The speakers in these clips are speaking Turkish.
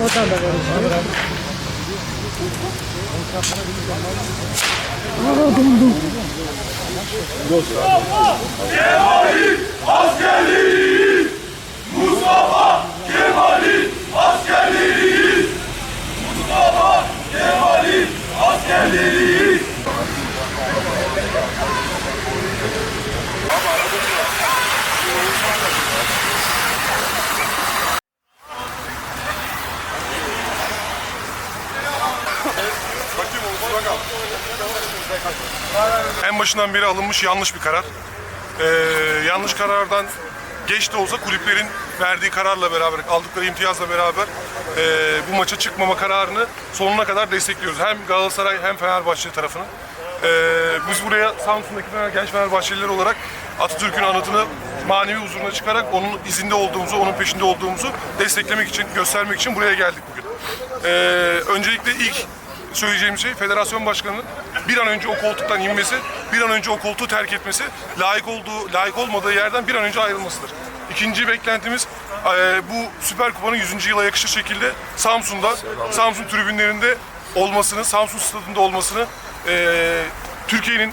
Oradan da vereceğim. Aa, dondum. En başından beri alınmış yanlış bir karar. Ee, yanlış karardan geç de olsa kulüplerin verdiği kararla beraber, aldıkları imtiyazla beraber ee, bu maça çıkmama kararını sonuna kadar destekliyoruz. Hem Galatasaray hem Fenerbahçe tarafını. Ee, biz buraya Samsun'daki Fener, genç Fenerbahçeliler olarak Atatürk'ün anıtını manevi huzuruna çıkarak onun izinde olduğumuzu, onun peşinde olduğumuzu desteklemek için, göstermek için buraya geldik bugün. Ee, öncelikle ilk söyleyeceğim şey federasyon başkanının bir an önce o koltuktan inmesi, bir an önce o koltuğu terk etmesi, layık olduğu, layık olmadığı yerden bir an önce ayrılmasıdır. İkinci beklentimiz eee, bu Süper Kupa'nın 100. yıla yakışır şekilde Samsun'da, Samsun tribünlerinde olmasını, Samsun stadında olmasını, eee, Türkiye'nin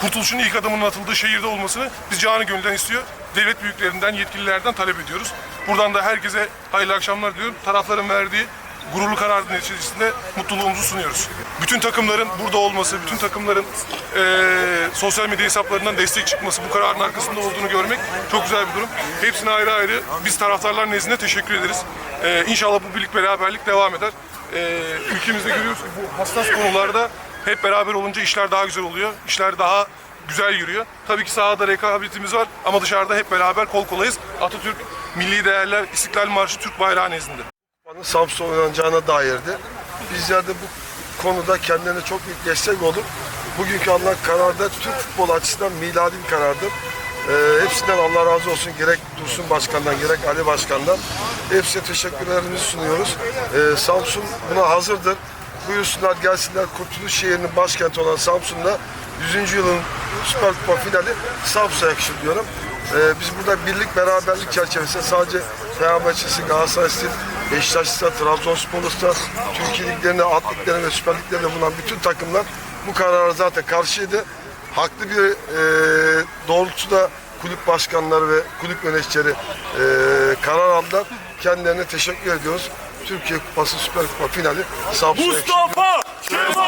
kurtuluşun ilk adımının atıldığı şehirde olmasını biz canı gönülden istiyor. Devlet büyüklerinden, yetkililerden talep ediyoruz. Buradan da herkese hayırlı akşamlar diliyorum. Tarafların verdiği gururlu karar neticesinde mutluluğumuzu sunuyoruz. Bütün takımların burada olması, bütün takımların eee, sosyal medya hesaplarından destek çıkması, bu kararın arkasında olduğunu görmek çok güzel bir durum. Hepsine ayrı ayrı biz taraftarlar nezdinde teşekkür ederiz. Eee inşallah bu birlik beraberlik devam eder. Eee ülkemizde görüyoruz ki bu hassas konularda hep beraber olunca işler daha güzel oluyor. İşler daha güzel yürüyor. Tabii ki sahada rekabetimiz var ama dışarıda hep beraber kol kolayız. Atatürk, milli değerler, İstiklal Marşı, Türk bayrağı nezdinde. Samsun oynanacağına dairdi. Bizler de bu konuda kendilerine çok büyük destek olup bugünkü alınan kararda Türk futbolu açısından miladi bir karardır. Ee, hepsinden Allah razı olsun. Gerek Dursun Başkan'dan gerek Ali Başkan'dan. Hepsine teşekkürlerimizi sunuyoruz. Ee, Samsun buna hazırdır. Buyursunlar gelsinler Kurtuluş şehrinin başkenti olan Samsun'da 100. yılın Süper Kupa finali Samsun'a yakışır diyorum. Ee, biz burada birlik beraberlik çerçevesinde sadece Fenerbahçe'si, Galatasaray'sı, Beşiktaş'ta, Trabzonspor'da, Türkiye liglerinde, At liglerinde ve Süper liglerinde bulunan bütün takımlar bu karara zaten karşıydı. Haklı bir e, doğrultuda kulüp başkanları ve kulüp yöneticileri e, karar aldılar. Kendilerine teşekkür ediyoruz. Türkiye Kupası Süper Kupa finali Samsun'a. Mustafa Kemal